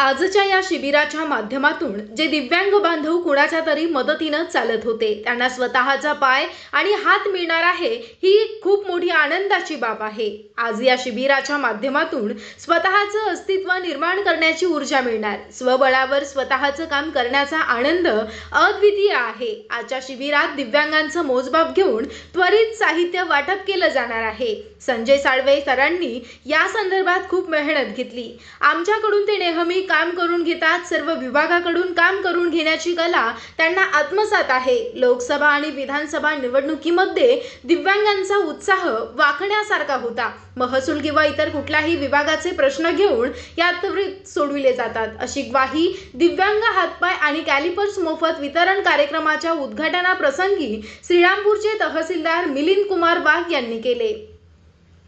आजच्या या शिबिराच्या माध्यमातून जे दिव्यांग बांधव कुणाच्या तरी मदतीनं चालत होते त्यांना स्वतःचा पाय आणि हात मिळणार आहे ही खूप मोठी आनंदाची बाब आहे. आज या शिबिराच्या माध्यमातून स्वतःचं अस्तित्व निर्माण करण्याची ऊर्जा मिळणार. स्वबळावर स्वतःचं काम करण्याचा आनंद अद्वितीय आहे. आजच्या शिबिरात दिव्यांगांचं मोजबाप घेऊन त्वरित साहित्य वाटप केलं जाणार आहे. संजय साळवे सरांनी या संदर्भात खूप मेहनत घेतली. आमच्याकडून ते नेहमी काम करून घेतात सर्व विभागाकडून काम करून घेण्याची कला त्यांना आत्मसात आहे. लोकसभा आणि विधानसभा निवडणुकीमध्ये दिव्यांगांचा उत्साह वाकण्यासारखा होता. महसूल किंवा इतर कुठल्याही विभागाचे प्रश्न घेऊन यात सोडविले जातात. अशी ग्वाही दिव्यांग हातपाय आणि कॅलिपर्स मोफत वितरण कार्यक्रमाच्या उद्घाटनाप्रसंगी श्रीरामपूरचे तहसीलदार मिलिंद कुमार वाघ यांनी केले.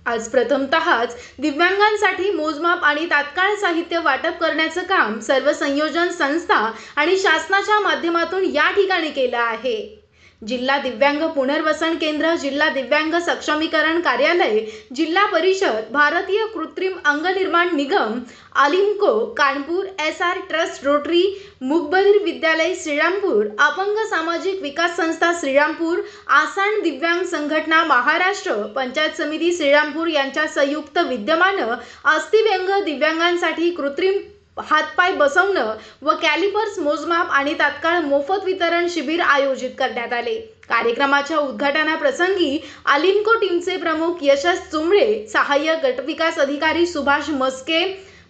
आज प्रथमतःच दिव्यांगांसाठी मोजमाप आणि तात्काळ साहित्य वाटप करण्याचं काम सर्व संयोजन संस्था आणि शासनाच्या माध्यमातून या ठिकाणी केलं आहे. जिल्हा दिव्यांग पुनर्वसन केंद्र जिल्हा दिव्यांग सक्षमीकरण कार्यालय जिल्हा परिषद भारतीय कृत्रिम अंगनिर्माण निगम ALIMCO Kanpur S R trust Rotary मुकबधीर विद्यालय श्रीरामपूर अपंग सामाजिक विकास संस्था श्रीरामपूर आसान दिव्यांग संघटना महाराष्ट्र पंचायत समिती श्रीरामपूर यांच्या संयुक्त विद्यमानं अस्थिव्यंग दिव्यांगांसाठी कृत्रिम हातपाय बसवणं व कॅलिपर्स मोजमाप आणि तात्काळ मोफत वितरण शिबिर आयोजित करण्यात आले. कार्यक्रमाच्या उद्घाटनाप्रसंगी अलिमको टीमचे प्रमुख यशस चुंबळे सहाय्यक गटविकास अधिकारी सुभाष मस्के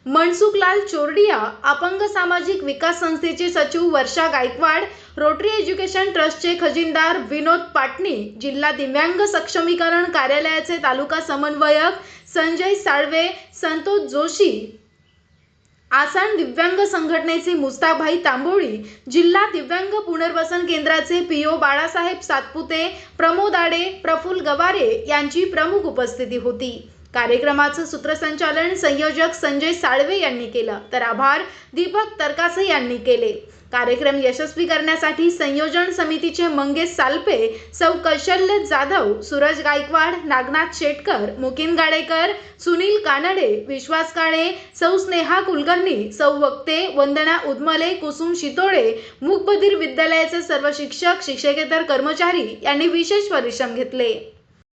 मनसुखलाल चोरडिया अपंग सामाजिक विकास संस्थेचे सचिव वर्षा गायकवाड रोटरी एज्युकेशन ट्रस्टचे खजिनदार विनोद पाटणी जिल्हा दिव्यांग सक्षमीकरण कार्यालयाचे तालुका समन्वयक संजय साळवे संतोष जोशी आसाम दिव्यांग संघटनेचे मुस्ताभाई तांबोळी जिल्हा दिव्यांग पुनर्वसन केंद्राचे पीओ बाळासाहेब सातपुते प्रमोद आडे गवारे यांची प्रमुख उपस्थिती होती. कार्यक्रमाचं सूत्रसंचालन संयोजक संजय साळवे यांनी केलं. तर आभार दीपक तरकासे यांनी केले. कार्यक्रम यशस्वी करण्यासाठी संयोजन समितीचे मंगेश सालपे सौ कौशल्य जाधव सूरज गायकवाड नागनाथ शेटकर मुकिन गाडेकर सुनील कानडे विश्वास काळे सौ स्नेहा कुलकर्णी सौ वक्ते वंदना उदमले कुसुम शितोळे मुकबधीर विद्यालयाचे सर्व शिक्षक शिक्षकेतर कर्मचारी यांनी विशेष परिश्रम घेतले.